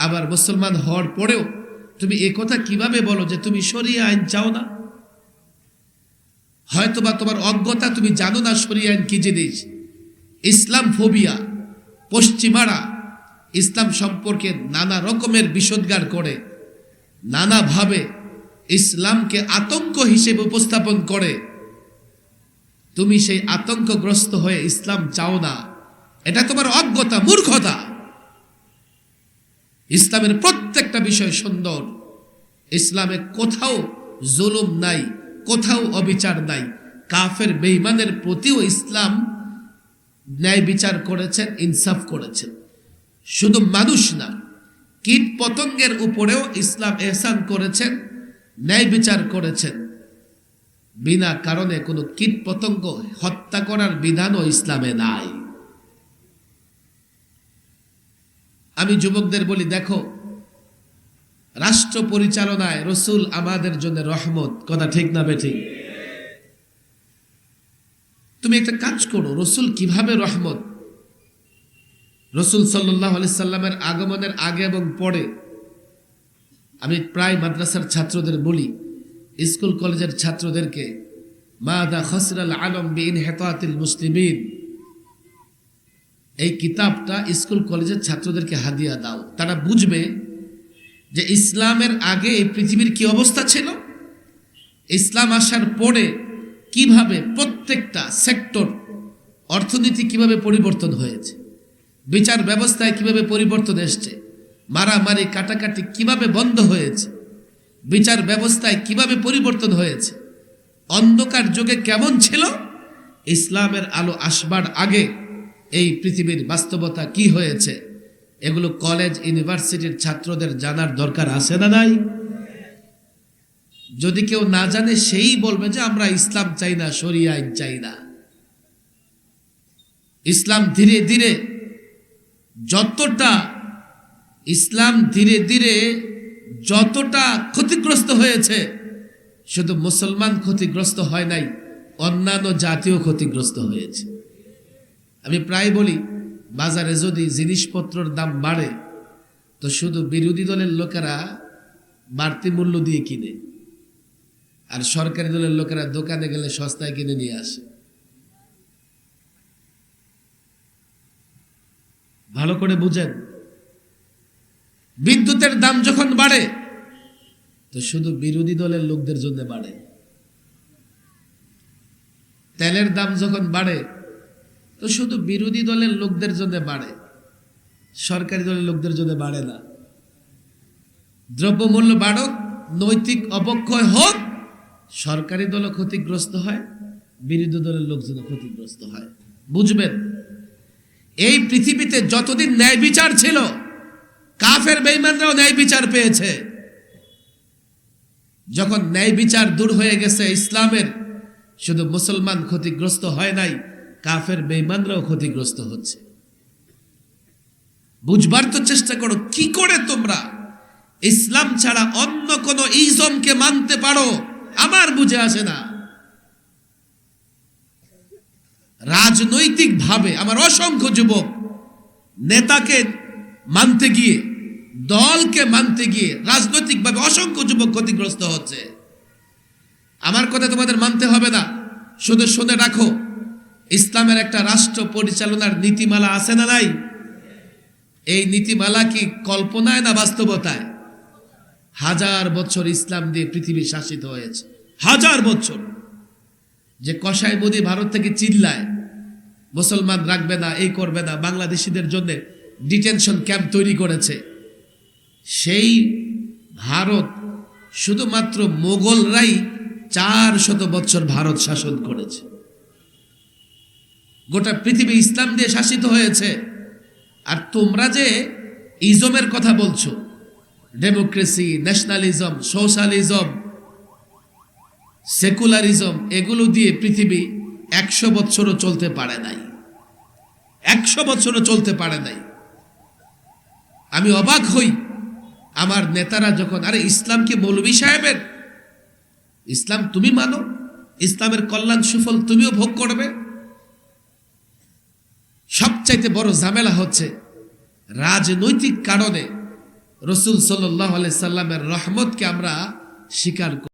আবার মুসলমান হওয়ার পরেও তুমি কথা কীভাবে বলো যে তুমি সরিয়ে আইন চাও না? হয়তোবা তোমার অজ্ঞতা তুমি জানো না সরিয়ে আইন কি জিনিস। ইসলাম ফোবিয়া, পশ্চিমারা ইসলাম সম্পর্কে নানা রকমের বিষোদ্গার করে, নানাভাবে ইসলামকে আতঙ্ক হিসেবে উপস্থাপন করে। তুমি সেই আতঙ্কগ্রস্ত হয়ে ইসলাম চাও না। এটা তোমার অজ্ঞতা, মূর্খতা। ইসলামের প্রত্যেকটা বিষয় সুন্দর। ইসলামে কোথাও জুলুম নাই, কোথাও অবিচার নাই। কাফের বেইমানের প্রতিও ইসলাম ন্যায় বিচার করেছেন, ইনসাফ করেছেন। শুধু মানুষ না কীট পতঙ্গের উপরেও ইসলাম এহসান করেছেন, ন্যায় বিচার করেছেন। বিনা কারণে কোনো কীট পতঙ্গ হত্যা করার বিধানও ইসলামে নাই। আমি যুবকদের বলি, দেখো, রাষ্ট্র পরিচালনায় রসুল আমাদের জন্য রহমত। কথা ঠিক না বেঠিক? তুমি একটা কাজ করো, রসুল কীভাবে রহমত? রসুল সাল্লাহ আলি সাল্লামের আগমনের আগে এবং পরে, আমি প্রায় মাদ্রাসার ছাত্রদের বলি, স্কুল কলেজের ছাত্রদেরকে, মাদা খসরাল আলম বিন হেতাতিল মুসলিমিন এই কিতাবটা স্কুল কলেজের ছাত্রদেরকে হাদিয়া দাও। তারা বুঝবে যে ইসলামের আগে এই পৃথিবীর কি অবস্থা ছিল? ইসলাম আসার পরে কীভাবে প্রত্যেকটা সেক্টর অর্থনীতি কীভাবে পরিবর্তন হয়েছে? বিচার ব্যবস্থায় কীভাবে পরিবর্তন এসছে? মারামারি, কাটাকাটি কীভাবে বন্ধ হয়েছে? বিচার ব্যবস্থায় কীভাবে পরিবর্তন হয়েছে? অন্ধকার যুগে কেমন ছিল? ইসলামের আলো আসবার আগে এই পৃথিবীর বাস্তবতা কি হয়েছে, এগুলো কলেজ ইউনিভার্সিটির ছাত্রদের জানার দরকার আছে না নাই? যদি কেউ না জানে, সেই বলবে যে আমরা ইসলাম চাই না, শরিয়া আইন চাই না। ইসলাম ধীরে ধীরে যতটা ইসলাম ধীরে ধীরে যতটা ক্ষতিগ্রস্ত হয়েছে, শুধু মুসলমান ক্ষতিগ্রস্ত হয় নাই, অন্যান্য জাতীয় ক্ষতিগ্রস্ত হয়েছে। আমি প্রায় বলি, বাজারে যদি জিনিসপত্রের দাম বাড়ে, তো শুধু বিরোধী দলের লোকেরা বাড়তি মূল্য দিয়ে কিনে। আর সরকারি দলের লোকেরা দোকানে গেলে সস্তায় কিনে নিয়ে আসে। ভালো করে বুঝেন। বিদ্যুতের দাম যখন বাড়ে, তো শুধু বিরোধী দলের লোকদের জন্য বাড়ে। তেলের দাম যখন বাড়ে তো শুধু বিরোধী দলের লোকদের জন্য বাড়ে, সরকারি দলের লোকদের জন্য বাড়ে না। দ্রব্যমূল্য বাড়ক, নৈতিক অবক্ষয় হোক, সরকারি দলও ক্ষতিগ্রস্ত হয়, বিরোধী দলের লোকজন ক্ষতিগ্রস্ত হয়। বুঝবেন, এই পৃথিবীতে যতদিন ন্যায় বিচার ছিল, কাফের বেইমানরাও ন্যায় বিচার পেয়েছে। যখন ন্যায় বিচার দূর হয়ে গেছে ইসলামের, শুধু মুসলমান ক্ষতিগ্রস্ত হয় নাই কাফের বেইমানরাও ক্ষতিগ্রস্ত হচ্ছে। বুঝবার তো চেষ্টা করো, কি করে তোমরা? ইসলাম ছাড়া অন্য কোন ইজমকে মানতে পারো, আমার বুঝে আসে না। রাজনৈতিক ভাবে আমার অসংখ্য যুবক নেতাকে মানতে গিয়ে, দলকে মানতে গিয়ে রাজনৈতিকভাবে অসংখ্য যুবক ক্ষতিগ্রস্ত হচ্ছে। আমার কথা তোমাদের মানতে হবে না, শুধু শুনে রাখো। ইসলামের একটা রাষ্ট্র পরিচালনার নীতিমালা আছে না নাই? এই নীতিমালা কি কল্পনায় না বাস্তবতায়? হাজার বছর ইসলাম দিয়ে পৃথিবী শাসিত হয়েছে। হাজার বছর। যে কসাই মোদি ভারত থেকে চিল্লায়, মুসলমান রাখবে না, এই করবে না, বাংলাদেশিদের জন্য ডিটেনশন ক্যাম্প তৈরি করেছে। সেই ভারত শুধুমাত্র মোগলরাই চার শত বছর ভারত শাসন করেছে। গোটা পৃথিবী ইসলাম দিয়ে শাসিত হয়েছে। আর তোমরা যে ইজমের কথা বলছো, ডেমোক্রেসি, ন্যাশনালিজম, সোশ্যালিজম, সেকুলারিজম, এগুলো দিয়ে পৃথিবী একশো বছরও চলতে পারে নাই। একশো বছরও চলতে পারে নাই। আমি অবাক হই, আমার নেতারা যখন, আরে ইসলাম কি মৌলবী সাহেবের? ইসলাম তুমি মানো? ইসলামের কল্যাণ সুফল তুমিও ভোগ করবে? সবচাইতে বড় ঝামেলা হচ্ছে রাজনৈতিক কারণে রসুল সাল্লাহ সাল্লামের রহমতকে আমরা স্বীকার করি।